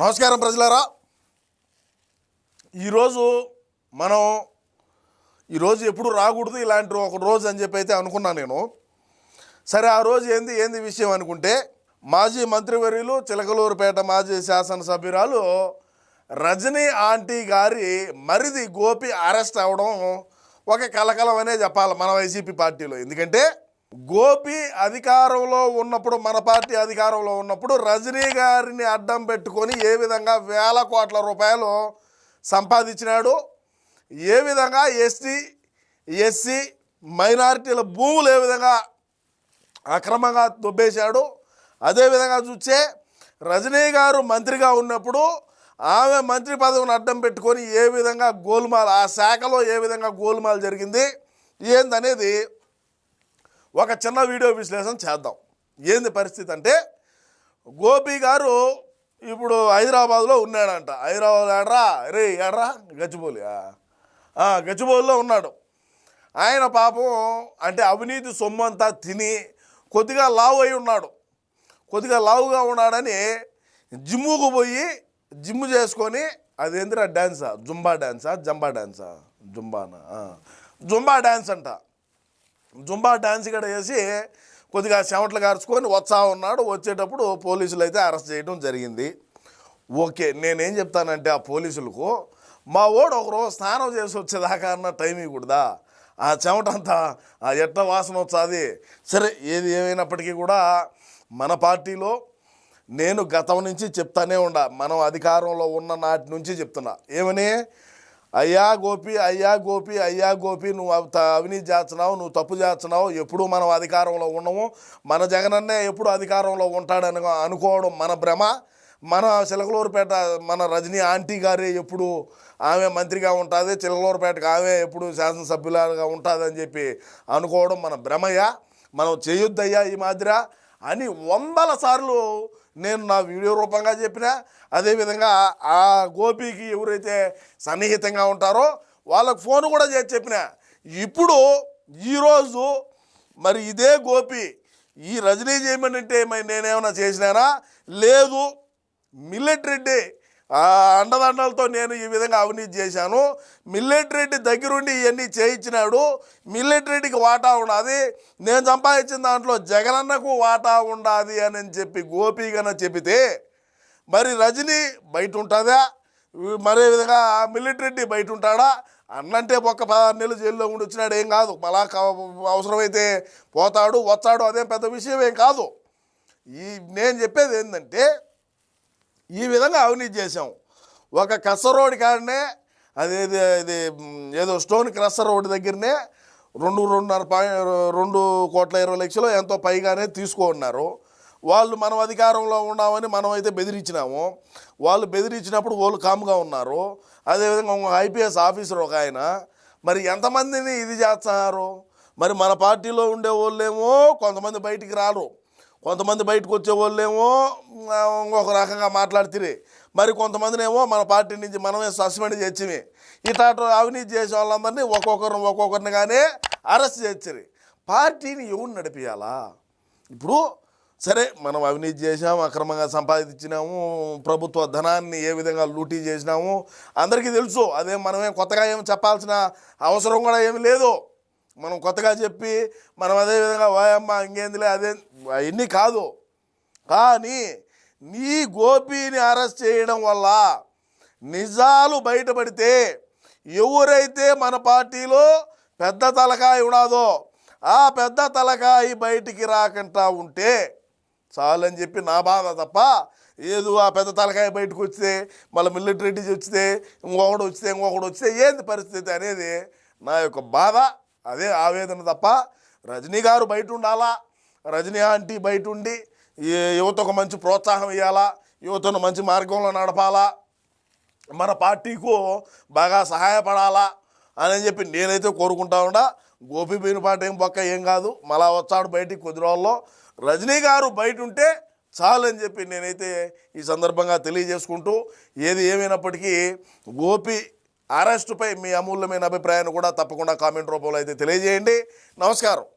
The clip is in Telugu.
నమస్కారం ప్రజలారా. ఈరోజు మనం ఈరోజు ఎప్పుడు రాకూడదు ఇలాంటి ఒక రోజు అని చెప్పి అయితే అనుకున్నాను నేను. సరే ఆ రోజు ఏంది ఏంది విషయం అనుకుంటే మాజీ మంత్రివర్యులు చిలకలూరుపేట మాజీ శాసనసభ్యురాలు రజనీ ఆంటీ గారి మరిది గోపి అరెస్ట్ అవ్వడం ఒక కలకలం అనే చెప్పాలి మన వైసీపీ పార్టీలో. ఎందుకంటే గోపి అధికారంలో ఉన్నప్పుడు మన పార్టీ అధికారంలో ఉన్నప్పుడు రజనీ గారిని అడ్డం పెట్టుకొని ఏ విధంగా వేల కోట్ల రూపాయలు సంపాదించినాడు? ఏ విధంగా ఎస్టీ ఎస్సీ మైనారిటీల భూములు ఏ విధంగా అక్రమంగా దొబ్బేశాడు అదేవిధంగా చూస్తే రజనీ గారు మంత్రిగా ఉన్నప్పుడు ఆమె మంత్రి పదవిని అడ్డం పెట్టుకొని ఏ విధంగా గోల్మాల్ ఆ శాఖలో ఏ విధంగా గోల్మాల్ జరిగింది? ఏందనేది ఒక చిన్న వీడియో విశ్లేషణ చేద్దాం. ఏంది పరిస్థితి అంటే గోపి గారు ఇప్పుడు హైదరాబాద్లో ఉన్నాడంట. హైదరాబాద్ ఏడ్రా రే ఏడ్రా గచ్చిబౌలి గచ్చిబౌలిలో ఉన్నాడు. ఆయన పాపం అంటే అవినీతి సొమ్ము అంతా తిని కొద్దిగా లావు అయి ఉన్నాడు. కొద్దిగా లావుగా ఉన్నాడని జిమ్ముకు పోయి జిమ్ చేసుకొని అదేంటిరా డ్యాన్సా జుంబా డ్యాన్సా జంబా డ్యాన్సా జుంబానా? జుంబా డ్యాన్స్ అంట. జుంబా డ్యాన్స్ కూడా వేసి కొద్దిగా చెమటలు కార్చుకొని వస్తా ఉన్నాడు. వచ్చేటప్పుడు పోలీసులు అయితే అరెస్ట్ చేయడం జరిగింది. ఓకే నేనేం చెప్తానంటే ఆ పోలీసులకు మా ఓడు ఒకరోజు స్నానం చేసి వచ్చేదాకా అన్న టైం ఇవ్వకూడదా? ఆ చెమట అంతా ఆ ఎట్ట వాసన వచ్చాది? సరే ఏది ఏమైనప్పటికీ కూడా మన పార్టీలో నేను గతం నుంచి చెప్తానే ఉండా. మనం అధికారంలో ఉన్న నాటి నుంచి చెప్తున్నా. ఏమని? అయ్యా గోపి అయ్యా గోపి అయ్యా గోపి నువ్వు అవి త- అవినీతి చేస్తున్నావు నువ్వు తప్పు చేస్తున్నావు ఎప్పుడు మనం అధికారంలో ఉండము. మన జగనన్నే ఎప్పుడు అధికారంలో ఉంటాడని అనుకోవడం మన భ్రమ. మన చిలకలూరుపేట మన రజనీ ఆంటీ గారే ఎప్పుడు ఆమె మంత్రిగా ఉంటుంది చిలకలూరుపేటకు ఆమె ఎప్పుడు శాసనసభ్యులుగా ఉంటుందని చెప్పి అనుకోవడం మన భ్రమయ్య. మనం చేయొద్దయ్యా ఈ మాదిర అని వందల సార్లు నేను నా వీడియో రూపంగా చెప్పిన. అదేవిధంగా ఆ గోపికి ఎవరైతే సన్నిహితంగా ఉంటారో వాళ్ళకు ఫోన్ కూడా చేసి చెప్పిన. ఇప్పుడు ఈరోజు మరి ఇదే గోపి ఈ రజనీ చేయమని అంటే మరి నేనేమైనా చేసినానా? లేదు. మిల్లెట్ రెడ్డి అండదండలతో నేను ఈ విధంగా అవినీతి చేశాను. మిల్లెట్ రెడ్డి దగ్గరుండి ఇవన్నీ చేయించినాడు. మిల్లెట్ రెడ్డికి వాటా ఉన్నది నేను సంపాదించిన దాంట్లో జగనన్నకు వాటా ఉండాది అని చెప్పి గోపీగన చెబితే మరి రజనీ బయట ఉంటుందా మరే విధంగా మిల్లెట్ రెడ్డి బయట ఉంటాడా అన్నంటే ఒక్క పదహారు నెలలు జైల్లో ఉండి వచ్చినాడు ఏం కాదు. మళ్ళా క- అవసరమైతే పోతాడు వచ్చాడు అదేం పెద్ద విషయం ఏం కాదు. ఈ నేను చెప్పేది ఏంటంటే ఈ విధంగా అవినీతి చేసాము ఒక క్రస్ రోడ్ కాడనే అది ఇది ఏదో స్టోన్ క్రస్సర్ రోడ్ దగ్గరనే రెండు రెండున్నర పాయింట్ రెండు కోట్ల ఇరవై లక్షలు ఎంతో పైగానే తీసుకున్నారు. వాళ్ళు మనం అధికారంలో ఉన్నామని మనం అయితే బెదిరించినాము. వాళ్ళు బెదిరించినప్పుడు వాళ్ళు కామ్గా ఉన్నారు. అదేవిధంగా ఒక ఐపీఎస్ ఆఫీసర్ ఒక ఆయన మరి ఎంతమందిని ఇది చేస్తున్నారు? మరి మన పార్టీలో ఉండే వాళ్ళేమో కొంతమంది బయటికి రారు. కొంతమంది బయటకు వచ్చేవాళ్ళేమో వాళ్ళేమో ఇంకొక రకంగా మాట్లాడితే మరి కొంతమందినేమో మన పార్టీ నుంచి మనమే సస్పెండ్ చేసిమి ఇట్లా అవినీతి చేసే వాళ్ళందరినీ ఒక్కొక్కరిని ఒక్కొక్కరిని కానీ అరెస్ట్ చేసిరి పార్టీని ఎవరు నడిపించాలా ఇప్పుడు సరే మనం అవినీతి చేసాము అక్రమంగా సంపాదించినాము ప్రభుత్వ ధనాన్ని ఏ విధంగా లూటీ చేసినాము అందరికీ తెలుసు అదే మనమే కొత్తగా ఏం చెప్పాల్సిన అవసరం కూడా ఏమి లేదు. మనం కొత్తగా చెప్పి మనం అదే విధంగా వాయమ్మ ఇంకేందిలే అదే అవన్నీ కాదు. కానీ నీ గోపిని అరెస్ట్ చేయడం వల్ల నిజాలు బయటపడితే ఎవరైతే మన పార్టీలో పెద్ద తలకాయ ఉన్నాదో ఆ పెద్ద తలకాయ బయటికి రాకుండా ఉంటే చాలని చెప్పి నా బాధ తప్ప ఏదో ఆ పెద్ద తలకాయ బయటకు వస్తే మళ్ళీ మిలిటరీ వచ్చితే ఇంకొకటి వస్తే ఇంకొకటి వస్తే ఏంది పరిస్థితి అనేది నా యొక్క బాధ. అదే ఆవేదన తప్ప రజనీ గారు బయట ఉండాలా రజనీ ఆంటీ బయట ఉండి యువతకు మంచి ప్రోత్సాహం ఇవ్వాలా యువతను మంచి మార్గంలో నడపాలా? మన పార్టీకు బాగా సహాయపడాలా? అని చెప్పి నేనైతే కోరుకుంటా ఉండా గోపి పోయిన పాట ఏం పక్క ఏం కాదు. మళ్ళా వచ్చాడు బయటికి కొద్ది రోజుల్లో. రజనీ గారు బయట ఉంటే చాలు అని చెప్పి నేనైతే ఈ సందర్భంగా తెలియజేసుకుంటూ ఏది ఏమైనప్పటికీ గోపి అరెస్టుపై మీ అమూల్యమైన అభిప్రాయాన్ని కూడా తప్పకుండా కామెంట్ రూపంలో అయితే తెలియజేయండి. నమస్కారం.